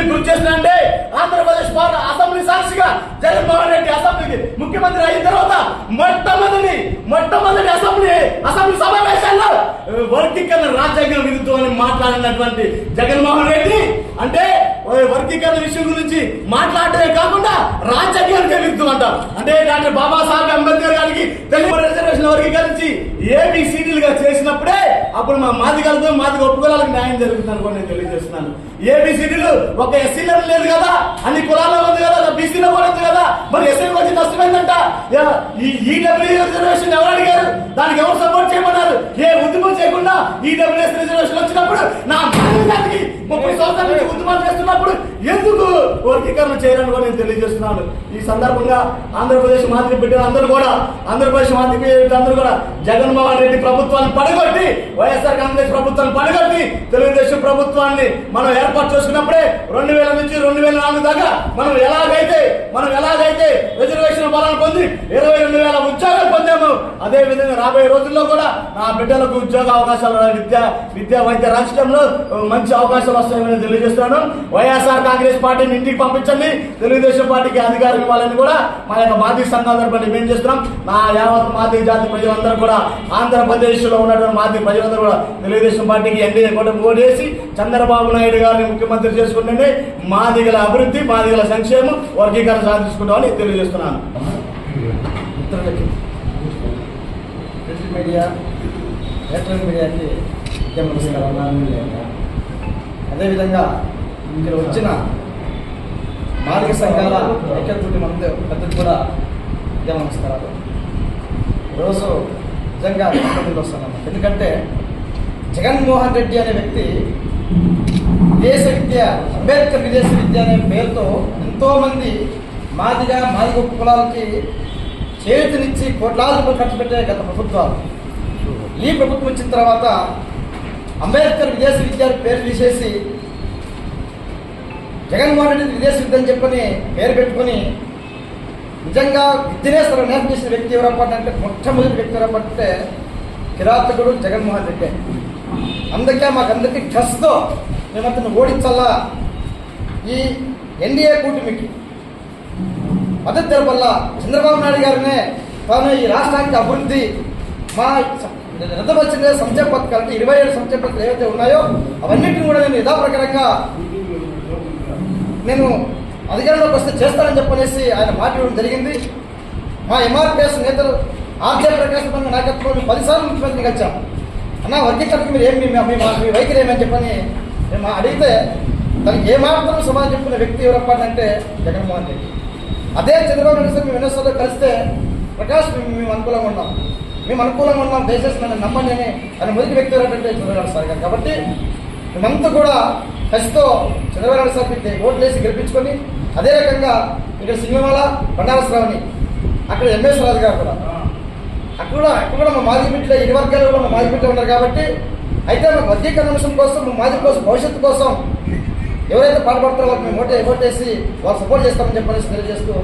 అభివృద్ధి గురి చేసినంటే ఆంధ్రప్రదేశ్ పార్ల అసెంబ్లీ సాక్షిగా జగన్మోహన్ రెడ్డి అసెంబ్లీకి ముఖ్యమంత్రి అయిన తర్వాత మొట్టమొదటి మొట్టమొదటి అసెంబ్లీ అసెంబ్లీ సమావేశాల్లో వర్గీకరణ రాజ్యాంగం విరుద్ధం అని మాట్లాడినటువంటి జగన్మోహన్ రెడ్డి అంటే వ్యక్తిగత విషయం గురించి మాట్లాడటమే కాకుండా రాజ్యాంగానికి విరుద్ధం అంట అంటే డాక్టర్ బాబాసాహెబ్ అంబేద్కర్ గారికి తెలుగు రిజర్వేషన్ వర్గీకరించి ఏబి సీడీలుగా చేసినప్పుడే అప్పుడు మా మాదిగలతో మాదిగ ఒప్పుకోవాలకు న్యాయం జరుగుతుంది అనుకో నేను తెలియజేస్తున్నాను. ఏబిసిడీలు ఒక ఎస్సీలో లేదు కదా అన్ని కులాల్లో ఉంది కదా బీసీలో కూడా ఉంది కదా మరి ఎస్ఐకి వచ్చి నష్టమైందంట ఈ ఈడబ్ల్యూ రిజర్వేషన్ ఎవరు అడిగారు? దానికి ఎవరు సపోర్ట్ చేయమన్నారు? ఏ ఉద్యమం చేయకుండా ఈడబ్ల్యూఎస్ రిజర్వేషన్ వచ్చినప్పుడు నా మాదిగలకి ముప్పై సంవత్సరాల నుంచి ఉద్యమాలు చేస్తున్నప్పుడు ఎందుకు వర్గీకరణ చేయాలని కూడా నేను తెలియజేస్తున్నాను. ఈ సందర్భంగా ఆంధ్రప్రదేశ్ మాదిరి బిడ్డలు అందరూ కూడా ఆంధ్రప్రదేశ్ మాదిరి అందరూ కూడా జగన్మోహన్ రెడ్డి ప్రభుత్వాన్ని పడగొట్టి వైఎస్ఆర్ కాంగ్రెస్ ప్రభుత్వాన్ని పడగొట్టి తెలుగుదేశం ప్రభుత్వాన్ని మనం ఏర్పాటు చేసుకున్నప్పుడే రెండు వేల నుంచి రెండు వేల నాలుగు దాకా మనం ఎలాగైతే మనం ఎలాగైతే రిజర్వేషన్ బలాన్ని పొంది ఇరవై రెండు వేల ఉద్యోగాలు పొందాము అదే విధంగా రాబోయే రోజుల్లో కూడా నా బిడ్డలకు ఉద్యోగ అవకాశాలు విద్య విద్యా వైద్య రాష్ట్రంలో మంచి అవకాశాలు వస్తాయని తెలియజేస్తున్నాను. వైఎస్ఆర్ కాంగ్రెస్ పార్టీని ఇంటికి పంపించండి. తెలుగుదేశం పార్టీకి అధికారం ఇవ్వాలని కూడా మా యొక్క మాదిక సంఘం తరపున మేము చేస్తున్నాం. నా యావత్ మాదీ జాతి ప్రజలందరూ కూడా ఆంధ్రప్రదేశ్లో ఉన్నటువంటి మాదిక ప్రజలందరూ కూడా తెలుగుదేశం పార్టీకి ఎన్డీఏ కూడా ఓటేసి చంద్రబాబు నాయుడు గారిని ముఖ్యమంత్రి చేసుకుంటుంటే మాదిగల అభివృద్ధి మాదిగల సంక్షేమం వర్గీకరణ సాధించుకుంటామని తెలియజేస్తున్నాను. మీడియా ఎలక్ట్రానిక్ మీడియాకి నిత్యం అదేవిధంగా ఇక్కడ వచ్చిన బాలిక సంఘాల ఐక్యతోటి మంది పెద్దలు కూడా నిత్యం నమస్కారాలు ఈరోజు నిజంగా ముందుకు వస్తున్నాను ఎందుకంటే జగన్మోహన్ రెడ్డి అనే వ్యక్తి విదేశ విద్య అంబేద్కర్ విదేశ విద్య అనే పేరుతో ఎంతోమంది మాదిగా మాదిగ కులాలకి చేతినిచ్చి కోట్లాది రూపాయలు ఖర్చు పెట్టే గత ప్రభుత్వాలు. ఈ ప్రభుత్వం వచ్చిన తర్వాత అంబేద్కర్ విదేశ విద్య పేరు తీసేసి జగన్మోహన్ రెడ్డి విదేశ విద్య అని చెప్పని పేరు పెట్టుకొని నిజంగా విద్యనే సర్వనాశం చేసిన వ్యక్తి ఎవరపాటు అంటే మొట్టమొదటి వ్యక్తి ఎవరప్ప అంటే కిరాతకుడు జగన్మోహన్ రెడ్డి. అందుకే మాకందరికీ కసితో మేము అతను ఓడించాలా? ఈ ఎన్డీఏ కూటమికి. మద్దతు తెలపల్ల చంద్రబాబు నాయుడు గారినే తాను ఈ రాష్ట్రానికి అభివృద్ధి మా రద్దవచ్చిన సంక్షేమ పథకాలు అంటే ఇరవై ఏడు సంక్షేమ పథకాలు ఏవైతే ఉన్నాయో అవన్నిటిని కూడా నేను యథాప్రకారంగా నేను అధికారంలోకి వస్తే చేస్తానని చెప్పనేసి ఆయన మాట ఇవ్వడం జరిగింది. మా ఎంఆర్పిఎస్ నేతలు ఆర్జే ప్రకాశ్ బంధు నాయకత్వంలో పదిసార్లు ముఖ్యమంత్రికి వచ్చాం అన్న వర్గీకరణకు మీరు ఏమి మీ- మీ వైఖరి ఏమని చెప్పని మేము అడిగితే తనకి ఏమాత్రం సమాధానం చెప్పిన వ్యక్తి ఎవరప్ప జగన్మోహన్ రెడ్డి. అదే చంద్రబాబు నాయుడు సార్ మేము ఎన్నోసార్లు కలిస్తే ప్రకాష్ మేము మేము అనుకూలంగా ఉన్నాం. మేము అనుకూలంగా ఉన్నాం దయచేసి నన్ను నమ్మండి అని ఆయన మొదటి వ్యక్తి ఎవరంటే చంద్రబాబు సార్ గారు. కాబట్టి మేమంతా కూడా కసితో చంద్రబాబు సార్ పెట్టి ఓట్లు వేసి గెలిపించుకొని అదే రకంగా ఇక్కడ సింగమాల బండారశ్రావణి అక్కడ ఎంఎస్ రాజు గారు కూడా. అక్కడ కూడా అక్కడ కూడా మా మాజీ బిడ్డలు ఇరు వర్గాలు కూడా మా మాజీ బిడ్డలు ఉన్నారు కాబట్టి అయితే మా వర్గీకరణ అంశం కోసం మా మాజీ కోసం భవిష్యత్తు కోసం ఎవరైతే పాటుపడతారో వాళ్ళకి మేము ఓటే ఓటేసి వాళ్ళు సపోర్ట్ చేస్తామని చెప్పనేసి తెలియజేస్తూ